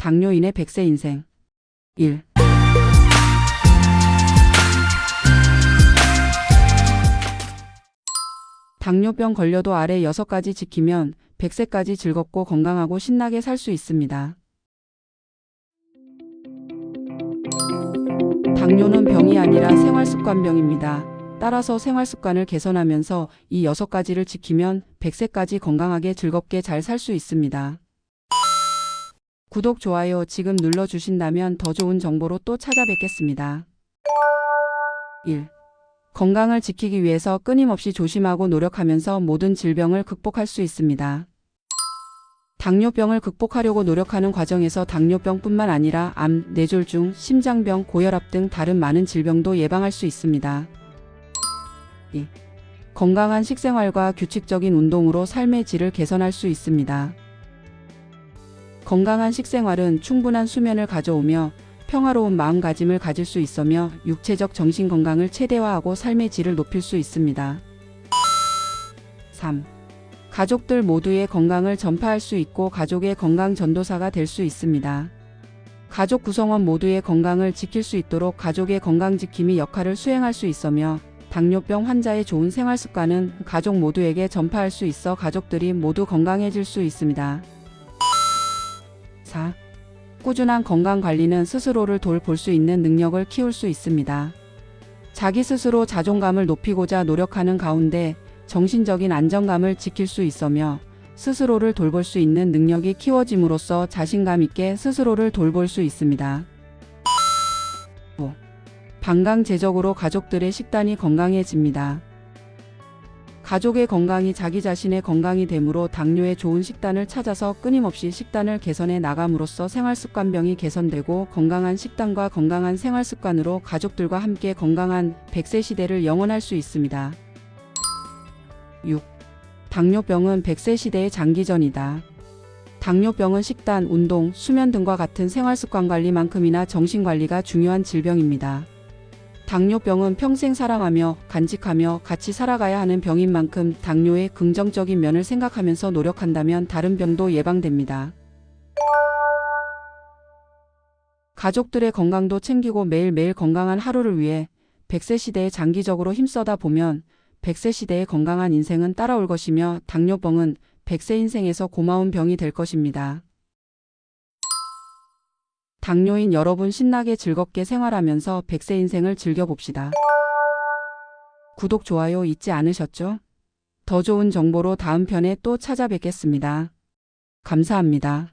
당뇨인의 100세 인생 1. 당뇨병 걸려도 아래 6가지 지키면 100세까지 즐겁고 건강하고 신나게 살 수 있습니다. 당뇨는 병이 아니라 생활습관병입니다. 따라서 생활습관을 개선하면서 이 6가지를 지키면 100세까지 건강하게 즐겁게 잘 살 수 있습니다. 구독, 좋아요 지금 눌러주신다면 더 좋은 정보로 또 찾아뵙겠습니다. 1. 건강을 지키기 위해서 끊임없이 조심하고 노력하면서 모든 질병을 극복할 수 있습니다. 당뇨병을 극복하려고 노력하는 과정에서 당뇨병뿐만 아니라 암, 뇌졸중, 심장병, 고혈압 등 다른 많은 질병도 예방할 수 있습니다. 2. 건강한 식생활과 규칙적인 운동으로 삶의 질을 개선할 수 있습니다. 건강한 식생활은 충분한 수면을 가져오며 평화로운 마음가짐을 가질 수 있으며 육체적 정신 건강을 최대화하고 삶의 질을 높일 수 있습니다. 3. 가족들 모두의 건강을 전파할 수 있고 가족의 건강 전도사가 될 수 있습니다. 가족 구성원 모두의 건강을 지킬 수 있도록 가족의 건강 지킴이 역할을 수행할 수 있으며 당뇨병 환자의 좋은 생활 습관은 가족 모두에게 전파할 수 있어 가족들이 모두 건강해질 수 있습니다. 4. 꾸준한 건강 관리는 스스로를 돌볼 수 있는 능력을 키울 수 있습니다. 자기 스스로 자존감을 높이고자 노력하는 가운데 정신적인 안정감을 지킬 수 있으며 스스로를 돌볼 수 있는 능력이 키워짐으로써 자신감 있게 스스로를 돌볼 수 있습니다. 5. 방강제적으로 가족들의 식단이 건강해집니다. 가족의 건강이 자기 자신의 건강이 되므로 당뇨에 좋은 식단을 찾아서 끊임없이 식단을 개선해 나감으로써 생활습관병이 개선되고 건강한 식단과 건강한 생활습관으로 가족들과 함께 건강한 100세 시대를 영원할 수 있습니다. 6. 당뇨병은 100세 시대의 장기전이다. 당뇨병은 식단, 운동, 수면 등과 같은 생활습관 관리만큼이나 정신관리가 중요한 질병입니다. 당뇨병은 평생 사랑하며 간직하며 같이 살아가야 하는 병인 만큼 당뇨의 긍정적인 면을 생각하면서 노력한다면 다른 병도 예방됩니다. 가족들의 건강도 챙기고 매일매일 건강한 하루를 위해 100세 시대에 장기적으로 힘써다 보면 100세 시대의 건강한 인생은 따라올 것이며 당뇨병은 100세 인생에서 고마운 병이 될 것입니다. 당뇨인 여러분 신나게 즐겁게 생활하면서 100세 인생을 즐겨봅시다. 구독, 좋아요 잊지 않으셨죠? 더 좋은 정보로 다음 편에 또 찾아뵙겠습니다. 감사합니다.